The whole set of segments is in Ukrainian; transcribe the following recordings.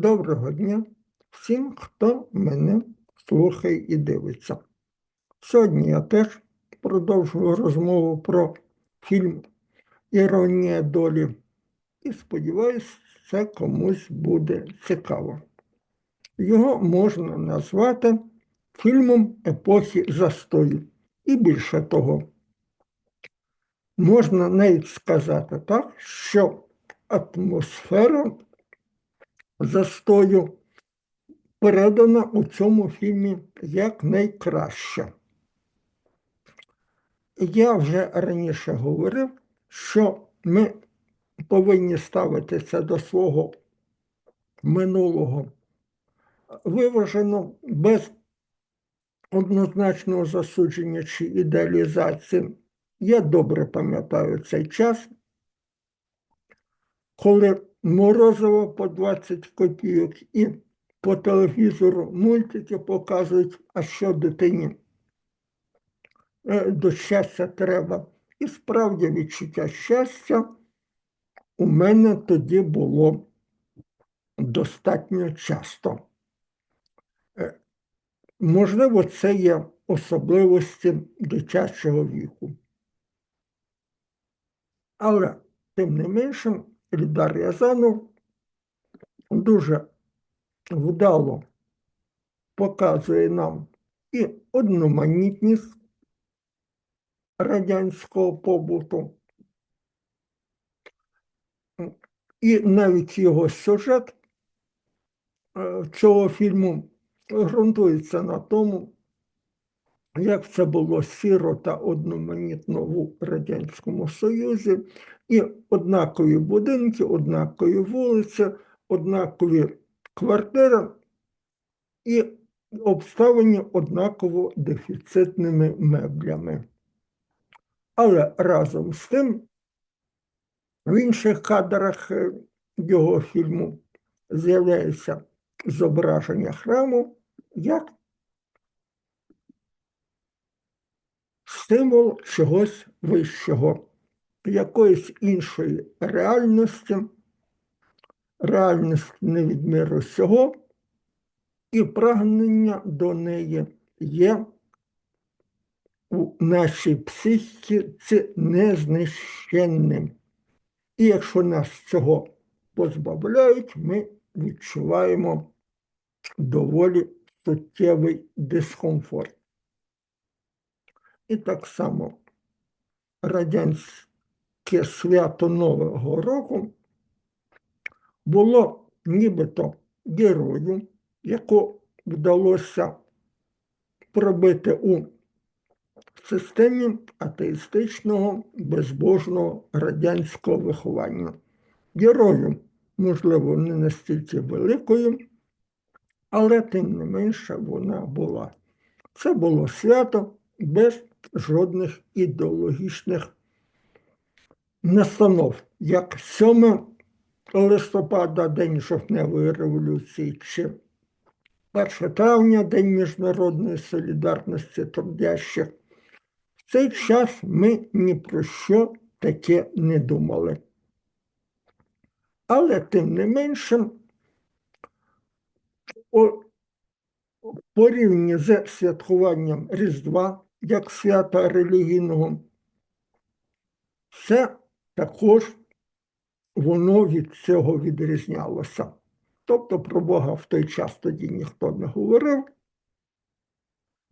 Доброго дня всім, хто мене слухає і дивиться. Сьогодні я теж продовжую розмову про фільм Іронія долі і сподіваюся, це комусь буде цікаво. Його можна назвати фільмом епохи застою. І більше того, можна навіть сказати так, що атмосфера застою передана у цьому фільмі як найкраще. Я вже раніше говорив, що ми повинні ставитися до свого минулого виважено, без однозначного засудження чи ідеалізації. Я добре пам'ятаю цей час, коли морозиво по 20 копійок і по телевізору мультики показують, а що дитині е, до щастя треба. І справді відчуття щастя у мене тоді було достатньо часто. Е, Можливо, це є особливості дитячого віку. Але, тим не менше, Ільдар Рязанов дуже вдало показує нам і одноманітність радянського побуту, і навіть його сюжет е, цього фільму ґрунтується на тому, як це було сіро та одноманітно в Радянському Союзі, і однакові будинки, однакові вулиці, однакові квартири і обставлені однаково дефіцитними меблями. Але разом з тим, в інших кадрах е, його фільму з'являється зображення храму як символ чогось вищого, якоїсь іншої реальності, реальності не від миру сього, і прагнення до неї є у нашій психіці незнищенним. І якщо нас цього позбавляють, ми відчуваємо доволі суттєвий дискомфорт. І так само радянське свято Нового року було нібито герою, яку вдалося пробити у системі атеїстичного безбожного радянського виховання. Герою, можливо, не настільки великою, але тим не менше вона була. Це було свято без жодних ідеологічних настанов, як 7 листопада, День жовтневої революції, чи 1 травня, День міжнародної солідарності трудящих. В цей час ми ні про що таке не думали. Але тим не менше, у порівні з святкуванням Різдва як свята релігійного, це також воно від цього відрізнялося. Тобто про Бога в той час тоді ніхто не говорив.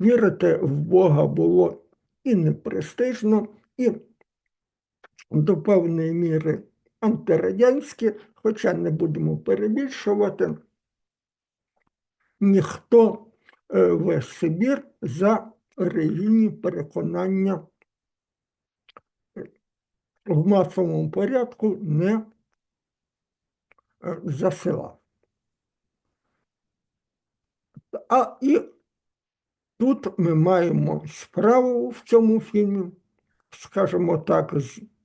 Вірити в Бога було і непрестижно, і до певної міри антирадянське, хоча не будемо перебільшувати, ніхто е, весь Сибір за релігійні переконання в масовому порядку не е, засилав. А і тут ми маємо справу в цьому фільмі, скажімо так,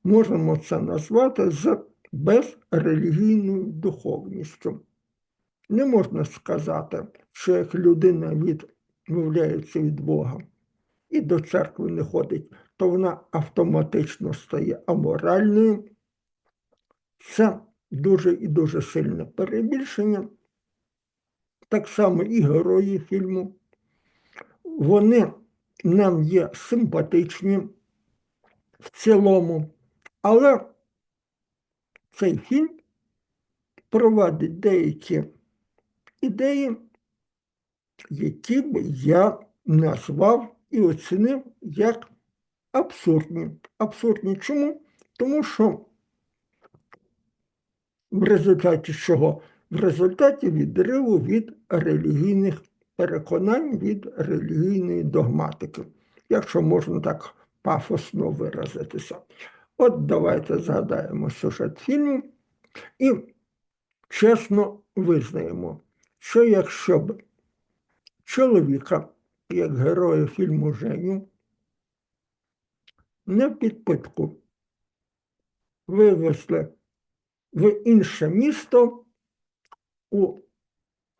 можемо це назвати з безрелігійною духовністю. Не можна сказати, що як людина відмовляється від Бога і до церкви не ходить, то вона автоматично стає аморальною. Це дуже і дуже сильне перебільшення. так само і герої фільму. Вони нам є симпатичні в цілому, але цей фільм провадить деякі ідеї, які б я назвав і оцінив як абсурдні. Абсурдні чому? Тому що в результаті чого? В результаті відриву від релігійних переконань, від релігійної догматики, якщо можна так пафосно виразитися. От давайте згадаємо сюжет фільму і чесно визнаємо, що якщо б чоловіка, як героя фільму Женю, не підпитку вивезли в інше місто у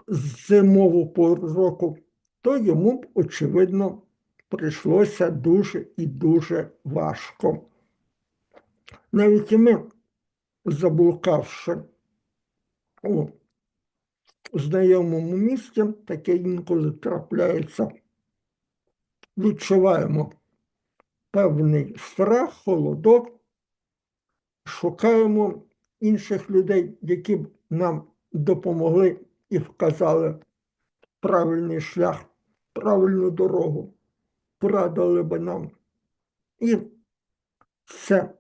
зимову пору року, то йому б, очевидно, прийшлося дуже і дуже важко. Навіть і ми, заблукавши у знайомому місці, таке інколи трапляється, відчуваємо певний страх, холодок, шукаємо інших людей, які б нам допомогли і вказали правильний шлях, правильну дорогу, порадили би нам. І це,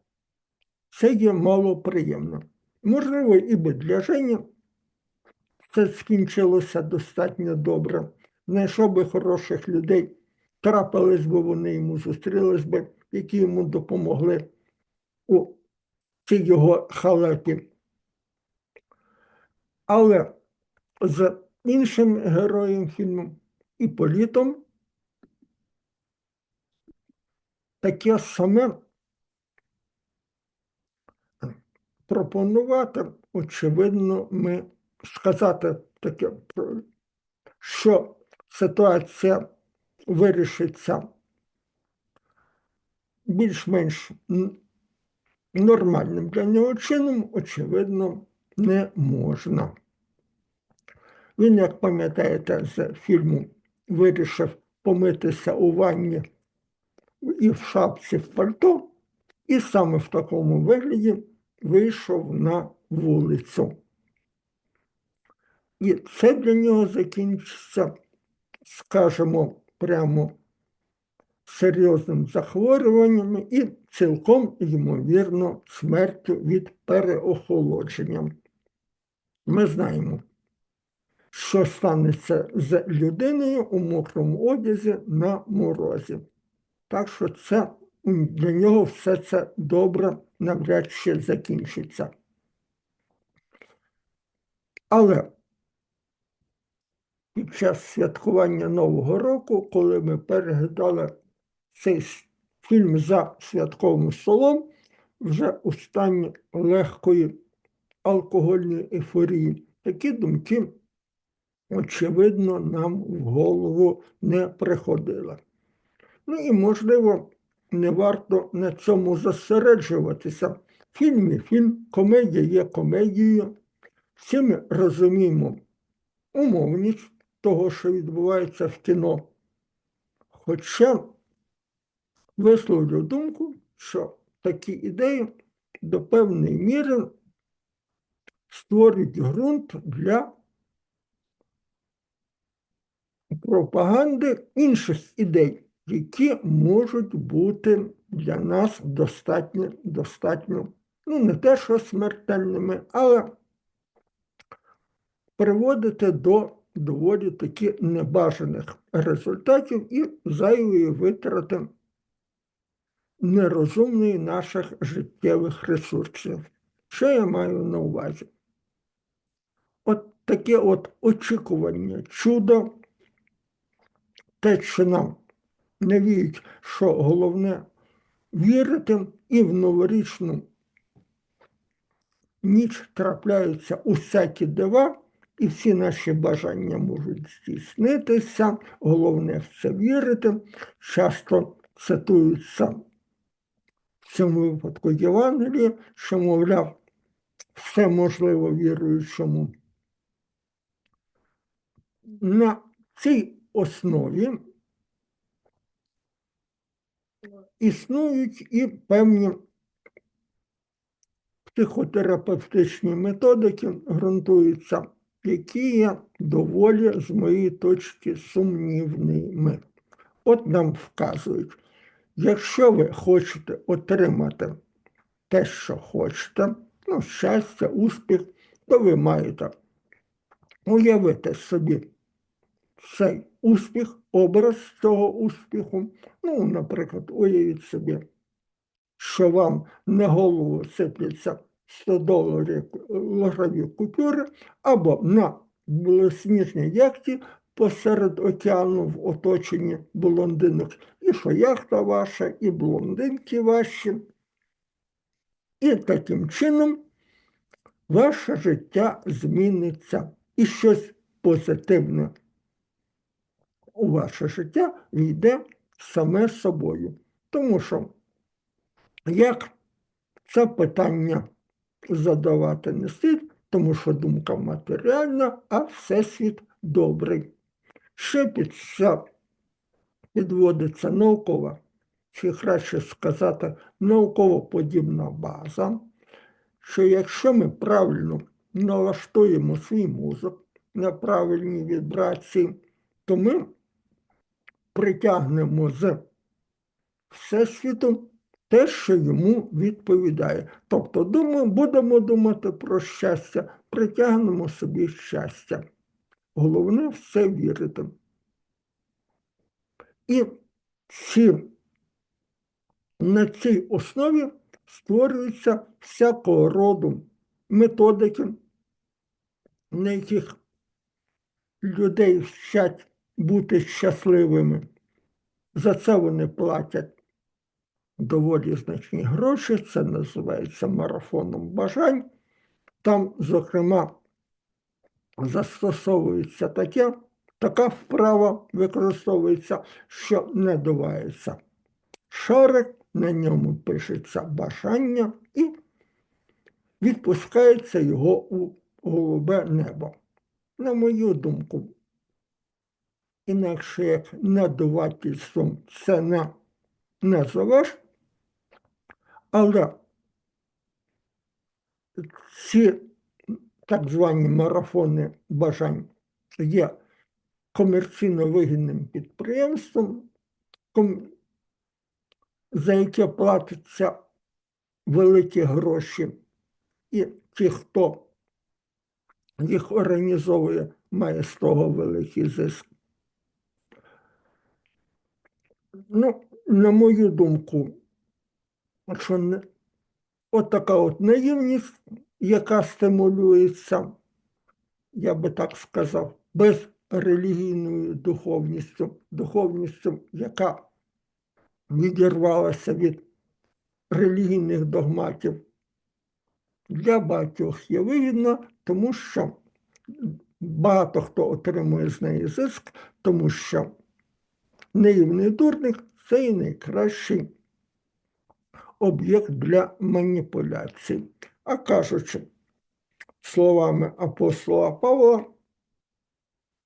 це є малоприємно. Можливо, і би для Жені це скінчилося достатньо добре. Знайшов би хороших людей, трапились би вони йому, зустрілись би, які йому допомогли у цій його халепі. Але з іншим героєм фільму і політом таке саме пропонувати, очевидно, ми сказати таке, що ситуація вирішиться більш-менш нормальним для нього чином, очевидно, не можна. Він, як пам'ятаєте, з фільму вирішив помитися у ванні і в шапці в пальто, і саме в такому вигляді вийшов на вулицю. І це для нього закінчиться, скажімо, прямо серйозним захворюванням і цілком, ймовірно, смертю від переохолодження. Ми знаємо, що станеться з людиною у мокрому одязі на морозі. Так що це для нього все це добре навряд чи закінчиться. Але під час святкування Нового року, коли ми переглядали цей фільм за святковим столом, вже у стані легкої алкогольної ейфорії, такі думки, очевидно, нам в голову не приходили. Ну і, можливо, не варто на цьому зосереджуватися. Фільм є фільм, комедія є комедією. Всі ми розуміємо умовність того, що відбувається в кіно. Хоча висловлю думку, що такі ідеї до певної міри створюють ґрунт для пропаганди інших ідей, які можуть бути для нас достатньо, достатньо, ну, не те, що смертельними, але приводити до доволі таки небажаних результатів і зайвої витрати нерозумної наших життєвих ресурсів. Що я маю на увазі? От таке от очікування чудо, те, що нам не віють, що головне вірити і в новорічну ніч трапляються усякі дива, і всі наші бажання можуть здійснитися. Головне в це вірити. Часто цитуються в цьому випадку Євангелії, що, мовляв, все можливо віруючому. на цій основі існують і певні психотерапевтичні методики, ґрунтуються, які є доволі, з моєї точки, сумнівними. От нам вказують, якщо ви хочете отримати те, що хочете, ну, щастя, успіх, то ви маєте уявити собі цей успіх, образ цього успіху. Ну, наприклад, уявіть собі, що вам на голову сипляться 100 доларів логові купюри, або на білосніжній яхті посеред океану в оточенні блондинок. І що яхта ваша, і блондинки ваші. І таким чином ваше життя зміниться і щось позитивне у ваше життя війде саме собою. Тому що як це питання задавати не слід, тому що думка матеріальна, а всесвіт добрий. Ще під це підводиться наукова, чи краще сказати, науково-подібна база, що якщо ми правильно налаштуємо свій мозок на правильні вібрації, то ми притягнемо з Всесвіту те, що йому відповідає. Тобто думаємо, будемо думати про щастя, притягнемо собі щастя. Головне все вірити. І ці, на цій основі створюються всякого роду методики, на яких людей вчать бути щасливими. За це вони платять доволі значні гроші, це називається марафоном бажань. Там, зокрема, застосовується таке, така вправа використовується, що надувається шарик, на ньому пишеться бажання і відпускається його у голубе небо. На мою думку, інакше як надувательством це не назовеш, але ці так звані марафони бажань є комерційно вигідним підприємством, за яке платяться великі гроші, і ті, хто їх організовує, має з того великий зиск. Ну, на мою думку, що от от наївність, яка стимулюється, я би так сказав, без релігійною духовністю, духовністю, яка відірвалася від релігійних догматів, для багатьох є вигідно, тому що багато хто отримує з неї зиск, тому що наївний дурник це і найкращий об'єкт для маніпуляцій. А кажучи, словами апостола Павла,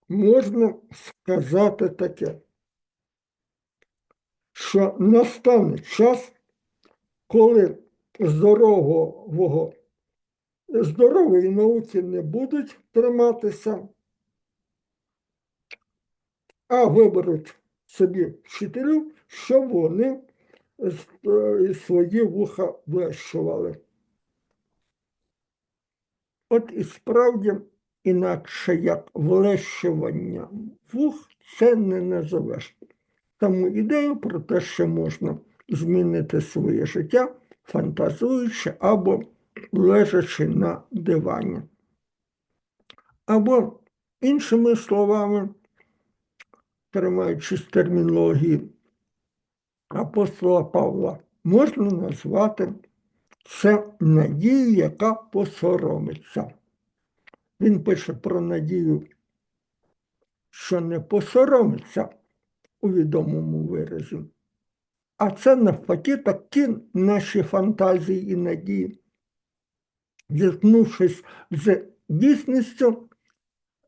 можна сказати таке, що настане час, коли здорового, здорової науки не будуть триматися, а виберуть собі вчителів, щоб вони свої вуха вещували. От і справді, інакше як влещування вух, це не назовеш. Тому ідею про те, що можна змінити своє життя, фантазуючи або лежачи на дивані. Або, іншими словами, тримаючись термінології апостола Павла, можна назвати це надію, яка посоромиться. Він пише про надію, що не посоромиться у відомому виразі. А це навпаки такі наші фантазії і надії, зіткнувшись з дійсністю,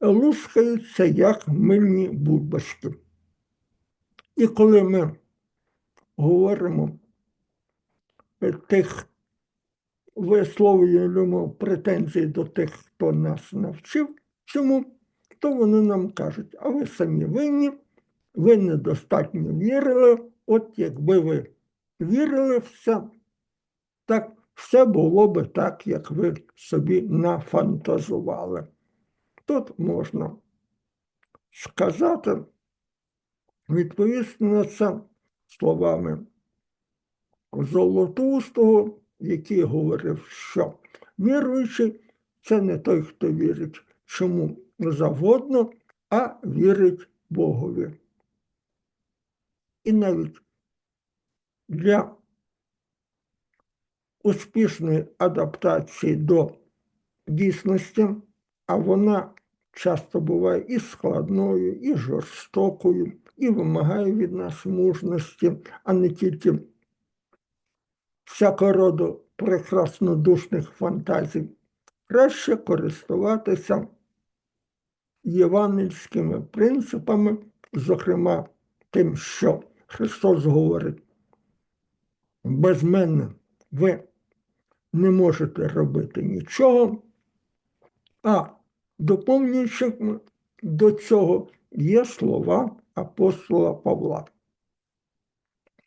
лускаються, як мильні бульбашки. І коли ми говоримо е, тих, висловлюємо претензії до тих, хто нас навчив цьому, то вони нам кажуть, а ви самі винні, ви недостатньо вірили, от якби ви вірили в це, так все було би так, як ви собі нафантазували. Тут можна сказати, відповісти на це словами Золотоустого, який говорив, що віруючий це не той, хто вірить чому завгодно, а вірить Богові. І навіть для успішної адаптації до дійсності, а вона часто буває і складною, і жорстокою, і вимагає від нас мужності, а не тільки всякого роду прекраснодушних фантазій. Краще користуватися євангельськими принципами, зокрема тим, що Христос говорить, без мене ви не можете робити нічого, а доповнюючи до цього є слова апостола Павла.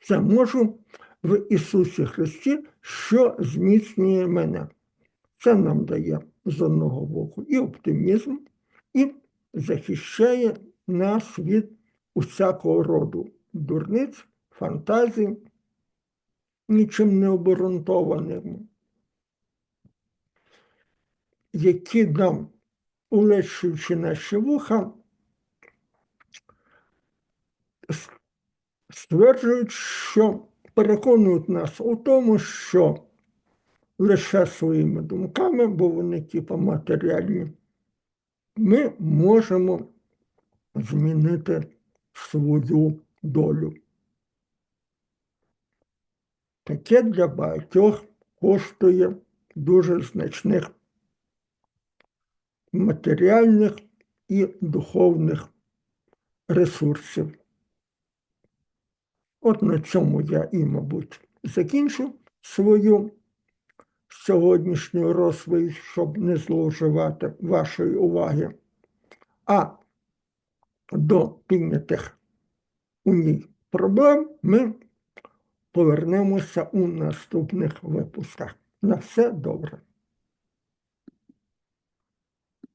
Це можу в Ісусі Христі, що зміцнює мене. Це нам дає з одного боку і оптимізм, і захищає нас від усякого роду дурниць, фантазій, нічим не обґрунтованим, які нам, улещуючи наші вуха, стверджують, що переконують нас у тому, що лише своїми думками, бо вони типу матеріальні, ми можемо змінити свою долю. Таке для багатьох коштує дуже значних матеріальних і духовних ресурсів. От на цьому я і, мабуть, закінчу свою сьогоднішню розповідь, щоб не зловживати вашої уваги. А до піднятих у ній проблем ми повернемося у наступних випусках. На все добре.